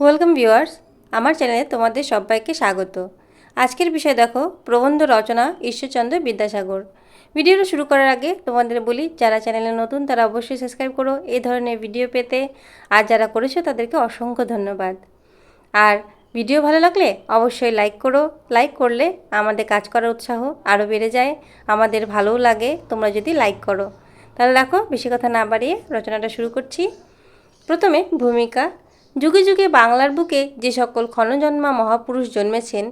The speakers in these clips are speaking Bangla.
ওয়েলকাম ভিউয়ার্স, আমার চ্যানেলে তোমাদের সবাইকে স্বাগত। আজকের বিষয় দেখো, প্রবন্ধ রচনা ঈশ্বরচন্দ্র বিদ্যাসাগর। ভিডিওটা শুরু করার আগে তোমাদের বলি, যারা চ্যানেলে নতুন তারা অবশ্যই সাবস্ক্রাইব করো এই ধরনের ভিডিও পেতে। আর যারা করেছ তাদেরকে অসংখ্য ধন্যবাদ। আর ভিডিও ভালো লাগলে অবশ্যই লাইক করো। লাইক করলে আমাদের কাজ করার উৎসাহ আরও বেড়ে যায়, আমাদের ভালোও লাগে, তোমরা যদি লাইক করো। তাহলে দেখো, বেশি কথা না বাড়িয়ে রচনাটা শুরু করছি। প্রথমে ভূমিকা যুগে যুগে বাংলার বুকে যে সকল ক্ষণজন্মা মহাপুরুষ জন্মেছেন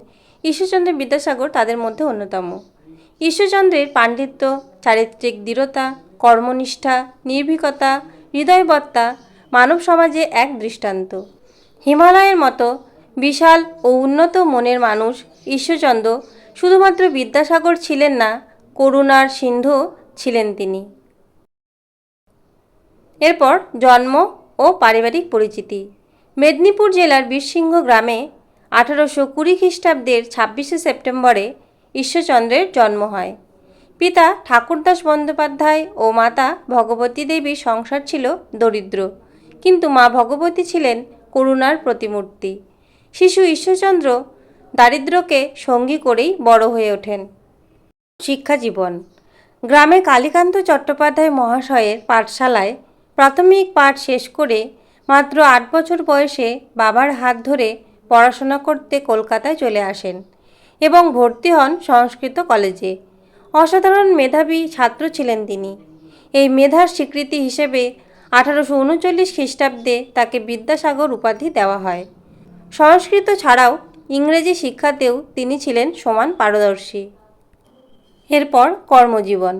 ঈশ্বরচন্দ্র বিদ্যাসাগর তাদের মধ্যে অন্যতম। ঈশ্বরচন্দ্রের পাণ্ডিত্য, চারিত্রিক দৃঢ়তা, কর্মনিষ্ঠা, নির্ভীকতা, হৃদয়বত্তা মানব সমাজে এক দৃষ্টান্ত। হিমালয়ের মতো বিশাল ও উন্নত মনের মানুষ ঈশ্বরচন্দ্র শুধুমাত্র বিদ্যাসাগর ছিলেন না, করুণার সিন্ধু ছিলেন তিনি। এরপর জন্ম ও পারিবারিক পরিচিতি। মেদিনীপুর জেলার বীরসিংহ গ্রামে আঠারোশো কুড়ি খ্রিস্টাব্দের ছাব্বিশে সেপ্টেম্বরে ঈশ্বরচন্দ্রের জন্ম হয়। পিতা ঠাকুরদাস বন্দ্যোপাধ্যায় ও মাতা ভগবতী দেবীর সংসার ছিল দরিদ্র। কিন্তু মা ভগবতী ছিলেন করুণার প্রতিমূর্তি। শিশু ঈশ্বরচন্দ্র দারিদ্র্যকে সঙ্গী করেই বড় হয়ে ওঠেন। শিক্ষা জীবন। গ্রামে কালীকান্ত চট্টোপাধ্যায় মহাশয়ের পাঠশালায় প্রাথমিক পাঠ শেষ করে মাত্র আট বছর বয়সে বাবার হাত ধরে পড়াশোনা করতে কলকাতায় চলে আসেন এবং ভর্তি হন সংস্কৃত কলেজে। অসাধারণ মেধাবী ছাত্র ছিলেন তিনি। এই মেধার স্বীকৃতি হিসেবে আঠারোশো উনচল্লিশ খ্রিস্টাব্দে তাকে বিদ্যাসাগর উপাধি দেওয়া হয়। সংস্কৃত ছাড়াও ইংরেজি শিক্ষাতেও তিনি ছিলেন সমান পারদর্শী। এরপর কর্মজীবন।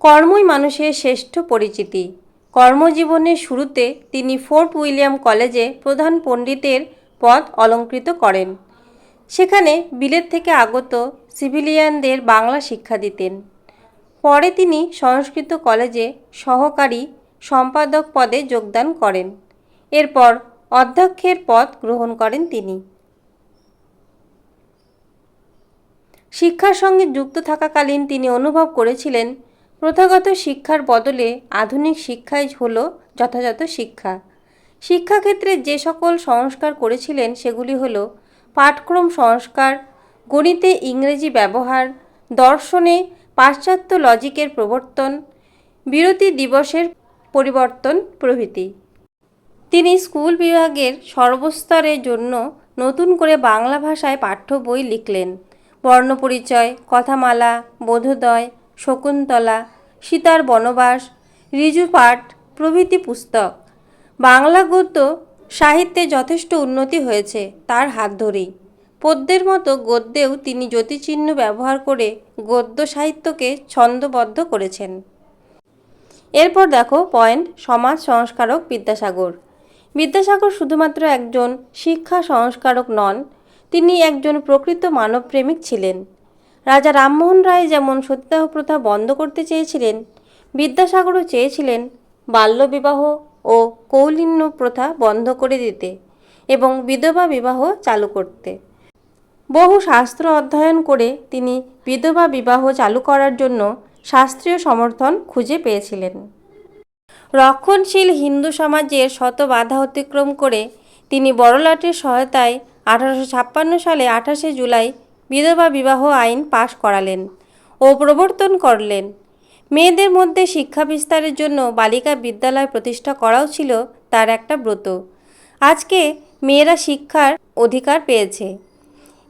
কর্মই মানুষের শ্রেষ্ঠ পরিচিতি। কর্মজীবনের শুরুতে তিনি ফোর্ট উইলিয়াম কলেজে প্রধান পণ্ডিতের পদ অলঙ্কৃত করেন। সেখানে বিলেত থেকে আগত সিভিলিয়ানদের বাংলা শিক্ষা দিতেন। পরে তিনি সংস্কৃত কলেজে সহকারী সম্পাদক পদে যোগদান করেন। এরপর অধ্যক্ষের পদ গ্রহণ করেন তিনি। শিক্ষার সঙ্গে যুক্ত থাকাকালীন তিনি অনুভব করেছিলেন প্রথাগত শিক্ষার বদলে আধুনিক শিক্ষাই হল যথাযথ শিক্ষা। শিক্ষাক্ষেত্রে যে সকল সংস্কার করেছিলেন সেগুলি হল পাঠক্রম সংস্কার, গণিতে ইংরেজি ব্যবহার, দর্শনে পাশ্চাত্য লজিকের প্রবর্তন, বিরতি দিবসের পরিবর্তন প্রভৃতি। তিনি স্কুল বিভাগের সর্বস্তরের জন্য নতুন করে বাংলা ভাষায় পাঠ্য বই লিখলেন। বর্ণপরিচয়, কথামালা, বোধোদয় শকুন্তলা, সীতার বনবাস ঋজুপাঠ প্রভৃতি পুস্তক। বাংলা গদ্য সাহিত্যে যথেষ্ট উন্নতি হয়েছে তার হাত ধরেই। পদ্যের মতো গদ্যেও তিনি জ্যোতিচিহ্ন ব্যবহার করে গদ্য সাহিত্যকে ছন্দবদ্ধ করেছেন। এরপর দেখো পয়েন্ট, সমাজ সংস্কারক বিদ্যাসাগর। বিদ্যাসাগর শুধুমাত্র একজন শিক্ষা সংস্কারক নন, তিনি একজন প্রকৃত মানবপ্রেমিক ছিলেন। রাজা রামমোহন রায় যেমন সতীদাহ প্রথা বন্ধ করতে চেয়েছিলেন, বিদ্যাসাগরও চেয়েছিলেন বাল্যবিবাহ ও কৌলিন্য প্রথা বন্ধ করে দিতে এবং বিধবা বিবাহ চালু করতে। বহু শাস্ত্র অধ্যয়ন করে তিনি বিধবা বিবাহ চালু করার জন্য শাস্ত্রীয় সমর্থন খুঁজে পেয়েছিলেন। রক্ষণশীল হিন্দু সমাজের শত বাধা অতিক্রম করে তিনি বড়লাটের সহায়তায় আঠারোশো ছাপ্পান্ন সালে আঠাশে জুলাই বিধবা বিবাহ আইন পাশ করালেন ও প্রবর্তন করলেন। মেয়েদের মধ্যে শিক্ষা বিস্তারের জন্য বালিকা বিদ্যালয় প্রতিষ্ঠা করাও ছিল তার একটা ব্রত। আজকে মেয়েরা শিক্ষার অধিকার পেয়েছে।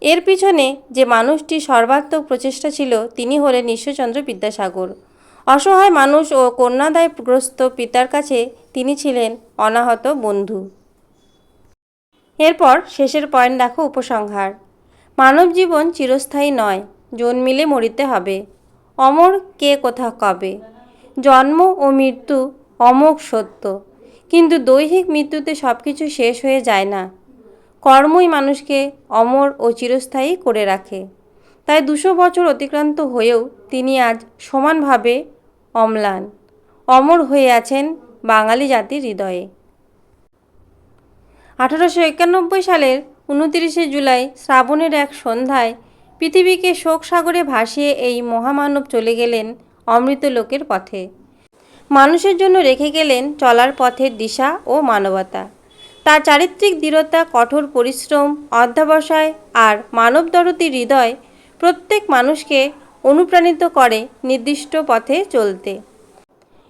এর পিছনে যে মানুষটি সর্বাত্মক প্রচেষ্টা ছিল তিনি হলেন ঈশ্বরচন্দ্র বিদ্যাসাগর। অসহায় মানুষ ও কন্যাদায়গ্রস্ত পিতার কাছে তিনি ছিলেন অনাহত বন্ধু। এরপর শেষের পয়েন্ট দেখো উপসংহার। মানব জীবন চিরস্থায়ী নয়, জন্মিলে মরিতে হবে। অমর কে কোথা কবে? জন্ম ও মৃত্যু অমোঘ সত্য, কিন্তু দৈহিক মৃত্যুতে সব কিছু শেষ হয়ে যায় না। কর্মই মানুষকে অমর ও চিরস্থায়ী করে রাখে। তাই দুশো বছর অতিক্রান্ত হয়েও তিনি আজ সমানভাবে অম্লান, অমর হয়ে আছেন বাঙালি জাতির হৃদয়ে। আঠারোশো একানব্বই সালের উনতিরিশে জুলাই শ্রাবণের এক সন্ধ্যায় পৃথিবীকে শোক সাগরে ভাসিয়ে এই মহামানব চলে গেলেন অমৃত লোকের পথে। মানুষের জন্য রেখে গেলেন চলার পথের দিশা ও মানবতা। তার চারিত্রিক দৃঢ়তা, কঠোর পরিশ্রম, অধ্যাবসায় আর মানবদরতি হৃদয় প্রত্যেক মানুষকে অনুপ্রাণিত করে নির্দিষ্ট পথে চলতে।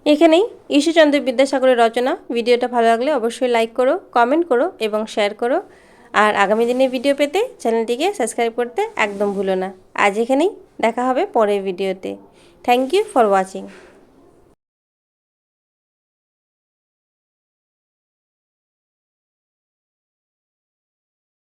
এখানেই ঈশ্বরচন্দ্র বিদ্যাসাগরের রচনা। ভিডিওটা ভালো লাগলে অবশ্যই লাইক করো কমেন্ট করো এবং শেয়ার করো। আর আগামী দিনে ভিডিও পেতে চ্যানেলটিকে সাবস্ক্রাইব করতে একদম ভুলো না। আজ এখানেই দেখা হবে পরের ভিডিওতে। Thank you for watching